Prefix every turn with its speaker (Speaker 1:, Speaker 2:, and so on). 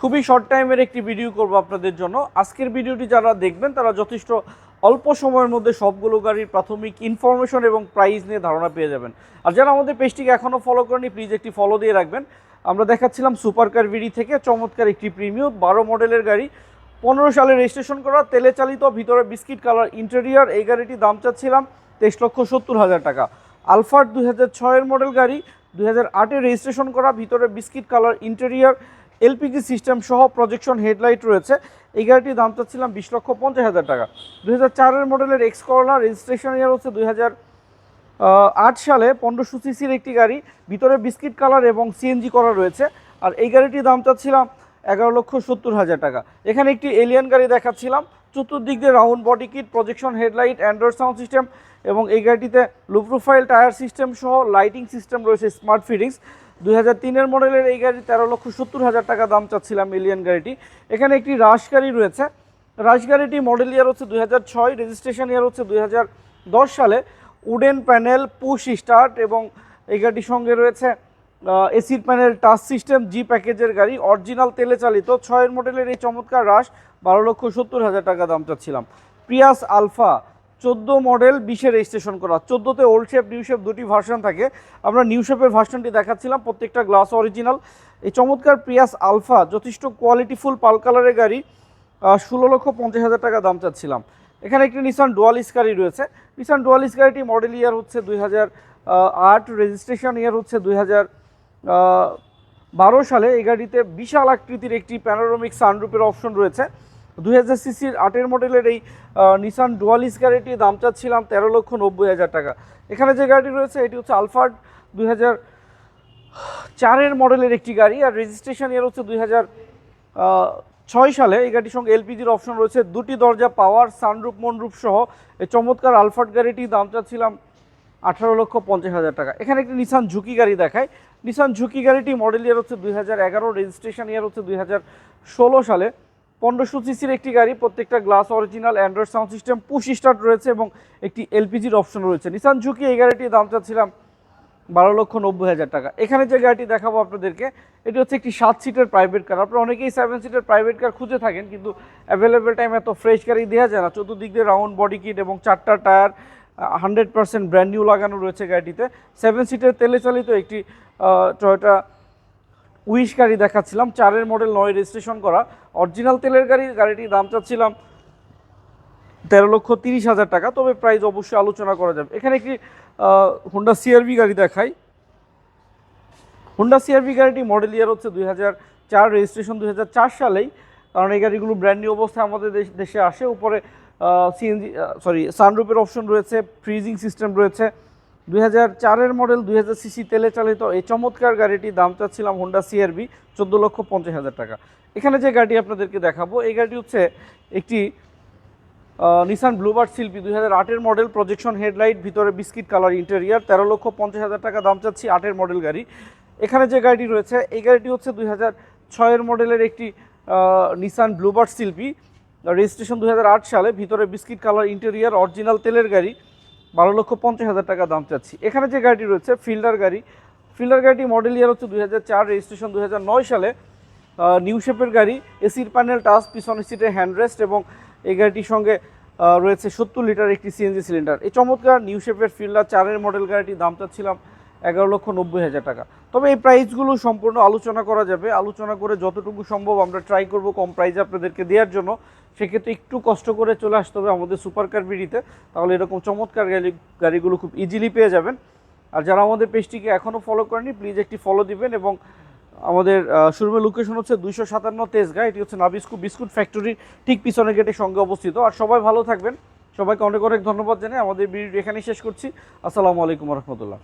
Speaker 1: খুবই শর্ট টাইমের একটি ভিডিও করব আপনাদের জন্য। আজকের ভিডিওটি যারা দেখবেন, তারা যথেষ্ট অল্প সময়ের মধ্যে সবগুলো গাড়ির প্রাথমিক ইনফরমেশন এবং প্রাইস নিয়ে ধারণা পেয়ে যাবেন। আর যারা আমাদের পেজটিকে এখনও ফলো করেনি প্লিজ একটি ফলো দিয়ে রাখবেন। আমরা দেখাচ্ছিলাম সুপার কার ভিডি থেকে চমৎকার একটি প্রিমিয়াম বারো মডেলের গাড়ি। পনেরো সালে রেজিস্ট্রেশন করা, তেলে চালিত, ভিতরে বিস্কিট কালার ইন্টেরিয়ার এই গাড়িটির দাম চাচ্ছিলাম তেইশ লক্ষ সত্তর হাজার টাকা। আলফার দুই হাজার ছয়ের মডেল গাড়ি, দুই হাজার আটে রেজিস্ট্রেশন করা, ভিতরে biscuit colour interior LPG system সহ প্রজেকশন হেডলাইট রয়েছে। এই গাড়িটির দাম চাচ্ছিলাম বিশ লক্ষ পঞ্চাশ হাজার টাকা। দুই হাজার চারের মডেলের এক্স করলা রেজিস্ট্রেশন ইয়ার হচ্ছে দুই হাজার আট সালে পনেরোশো সিসির একটি গাড়ি, ভিতরে বিস্কিট কালার এবং সিএনজি করা রয়েছে। আর এই গাড়িটির দাম চাচ্ছিলাম এগারো লক্ষ সত্তর হাজার টাকা। এখানে একটি এলিয়ান গাড়ি দেখাচ্ছিলাম। চতুর্দিক দিয়ে round body kit projection headlight android sound system এবং এই গাড়িটিতে লুপ্রোফাইল টায়ার সিস্টেম সহ লাইটিং সিস্টেম রয়েছে স্মার্ট ফিটিংস দুই হাজার মডেলের এই গাড়ি তেরো লক্ষ সত্তর হাজার টাকা দাম চাচ্ছিলাম এলিয়ান গাড়িটি। এখানে একটি রাশ গাড়ি রয়েছে। রাশ গাড়িটি মডেল ইয়ার হচ্ছে দুই হাজার ছয় রেজিস্ট্রেশন ইয়ার হচ্ছে দুই হাজার দশ সালে। উডেন প্যানেল পুশ স্টার্ট এবং এই গাড়িটির সঙ্গে রয়েছে এসির প্যানেল টাচ সিস্টেম জি প্যাকেজের গাড়ি। অরিজিনাল তেলে চালিত। ছয়ের মডেলের এই চমৎকার রাশ বারো লক্ষ সত্তর হাজার টাকা দাম চাচ্ছিলাম। প্রিয়াস আলফা চোদ্দ মডেল বিশে রেজিস্ট্রেশন করা। চোদ্দোতে ওল্ড শেপ নিউ শেপ দুটি ভার্সন থাকে। আমরা নিউ শেপের ভার্সনটি দেখাচ্ছিলাম, প্রত্যেকটা গ্লাস অরিজিনাল এই চমৎকার প্রিয়াস আলফা যথেষ্ট কোয়ালিটিফুল পাল কালারের গাড়ি ষোলো লক্ষ পঞ্চাশ হাজার টাকা দাম চাচ্ছিলাম। এখানে একটি নিসান ডুয়ালিস গাড়ি রয়েছে। নিসান ডুয়ালিস গাড়িটি মডেল ইয়ার হচ্ছে দুই হাজার আট রেজিস্ট্রেশন ইয়ার হচ্ছে দুই হাজার বারো সালে। এই গাড়িতে বিশাল আকৃতির একটি প্যানোরামিক সানরুপের অপশন রয়েছে। দুই হাজার সিসির আটের মডেলের এই নিসান ডুয়ালিস গাড়িটি দাম চাচ্ছিলাম তেরো লক্ষ নব্বই হাজার টাকা। এখানে যে গাড়িটি রয়েছে, এটি হচ্ছে আলফার্ড দুই হাজার চারের মডেলের একটি গাড়ি আর রেজিস্ট্রেশন ইয়ার হচ্ছে দুই হাজার ছয় সালে। এই গাড়ির সঙ্গে এলপিজির অপশন রয়েছে, দুটি দরজা পাওয়ার সানরুপ মনরুপ সহ। এই চমৎকার আলফার্ড গাড়িটি দাম চাচ্ছিলাম আঠারো লক্ষ পঞ্চাশ হাজার টাকা। এখানে একটি নিসান ঝুঁকি গাড়ি দেখায়। নিসান ঝুঁকি গাড়িটি মডেল ইয়ার হচ্ছে দুই হাজার এগারো রেজিস্ট্রেশন ইয়ার হচ্ছে দুই হাজার ষোলো সালে। পনেরোশো সিসির একটি গাড়ি, প্রত্যেকটা glass original android sound system push start রয়েছে এবং একটি এলপিজির অপশন রয়েছে। নিসান ঝুঁকি এই গাড়িটির দাম চাচ্ছিলাম বারো লক্ষ নব্বই হাজার টাকা। এখানে যে গাড়িটি দেখাবো আপনাদেরকে, এটি হচ্ছে একটি সাত সিটের প্রাইভেট কার আপনারা অনেকেই সেভেন সিটের প্রাইভেট কার খুঁজে থাকেন, কিন্তু অ্যাভেলেবেল টাইম এত ফ্রেশ গাড়ি দেওয়া যায় না। চতুর্দিক দিয়ে রাউন্ড বডি কিট এবং চারটা tyre hundred percent brand new লাগানো রয়েছে গাড়িটিতে। সেভেন সিটের তেলে চালিত একটি টয়োটা উইশ গাড়ি দেখাচ্ছিলাম, চারের মডেল নয় রেজিস্ট্রেশন করা। অরিজিনাল তেলের গাড়ি, গাড়িটির দাম চাচ্ছিলাম তেরো লক্ষ তিরিশ হাজার টাকা, তবে প্রাইস অবশ্যই আলোচনা করা যাবে। এখানে একটি হুন্ডা সিআরবি গাড়ি দেখাই? হুন্ডা সিআরবি গাড়িটি মডেল ইয়ার হচ্ছে দুই চার রেজিস্ট্রেশন দুই হাজার চার সালেই। কারণ এই গাড়িগুলো ব্র্যান্ড নিউ অবস্থায় আমাদের দেশ, দেশে আসে। উপরে সিএনজি সরি সানরুপের অপশন রয়েছে ফ্রিজিং সিস্টেম রয়েছে। হাজার চারের মডেল দুই হাজার সিসি তেলে চালিত এই চমৎকার গাড়িটির দাম চাচ্ছিলাম হোন্ডা সিআরবি চোদ্দ লক্ষ পঞ্চাশ হাজার টাকা। এখানে যে গাড়ি আপনাদেরকে দেখাবো, এই গাড়িটি হচ্ছে একটি নিসান ব্লুবার্ড শিল্পী দুই হাজার আটের মডেল প্রজেকশন হেডলাইট ভিতরে বিস্কিট কালার ইন্টেরিয়ার তেরো লক্ষ পঞ্চাশ হাজার টাকা দাম চাচ্ছি আটের মডেল গাড়ি। এখানে যে গাড়িটি রয়েছে, এই গাড়িটি হচ্ছে দুই হাজার ছয়ের মডেলের একটি নিসান ব্লুবার্ড শিল্পী রেজিস্ট্রেশন দুই হাজার আট সালে, ভিতরে বিস্কিট কালার ইন্টেরিয়ার অরিজিনাল তেলের গাড়ি। বারো লক্ষ পঞ্চাশ হাজার টাকা দাম চাচ্ছি। এখানে যে গাড়িটি রয়েছে, ফিল্ডার গাড়ি, ফিল্ডার গাড়িটি মডেল ইয়ার হচ্ছে দুই হাজার চার রেজিস্ট্রেশন দুই হাজার নয় সালে। নিউ শেপের গাড়ি এসির প্যানেল টাচ পিছনের সিটে হ্যান্ডরেস্ট এবং এই গাড়িটির সঙ্গে রয়েছে সত্তর লিটার একটি সিএনজি সিলিন্ডার এই চমৎকার নিউ শেপের ফিল্ডার চারের মডেল গাড়িটির দাম চাচ্ছিলাম এগারো লক্ষ নব্বই হাজার টাকা। তবে এই প্রাইসগুলো সম্পূর্ণ আলোচনা করা যাবে। আলোচনা করে যতটুকু সম্ভব আমরা ট্রাই করব কম প্রাইসে আপনাদেরকে দেওয়ার জন্য। সেক্ষেত্রে একটু কষ্ট করে চলে আসতে হবে আমাদের সুপার কার বিডিতে। তাহলে এরকম চমৎকার গাড়ি, গাড়িগুলো খুব ইজিলি পেয়ে যাবেন। আর যারা আমাদের পেজটিকে এখনও ফলো করেনি প্লিজ একটি ফলো দিবেন এবং আমাদের শোরুমের লোকেশন হচ্ছে দুইশো সাতান্ন তেজগা। এটি হচ্ছে নাবিস্কু বিস্কুট ফ্যাক্টরির ঠিক পিছনের গেটের সঙ্গে অবস্থিত। আর সবাই ভালো থাকবেন। সবাইকে অনেক অনেক ধন্যবাদ জানাই আমাদের ভিডিওটি এখানেই শেষ করছি। আসসালামু আলাইকুম রহমতুল্লাহ।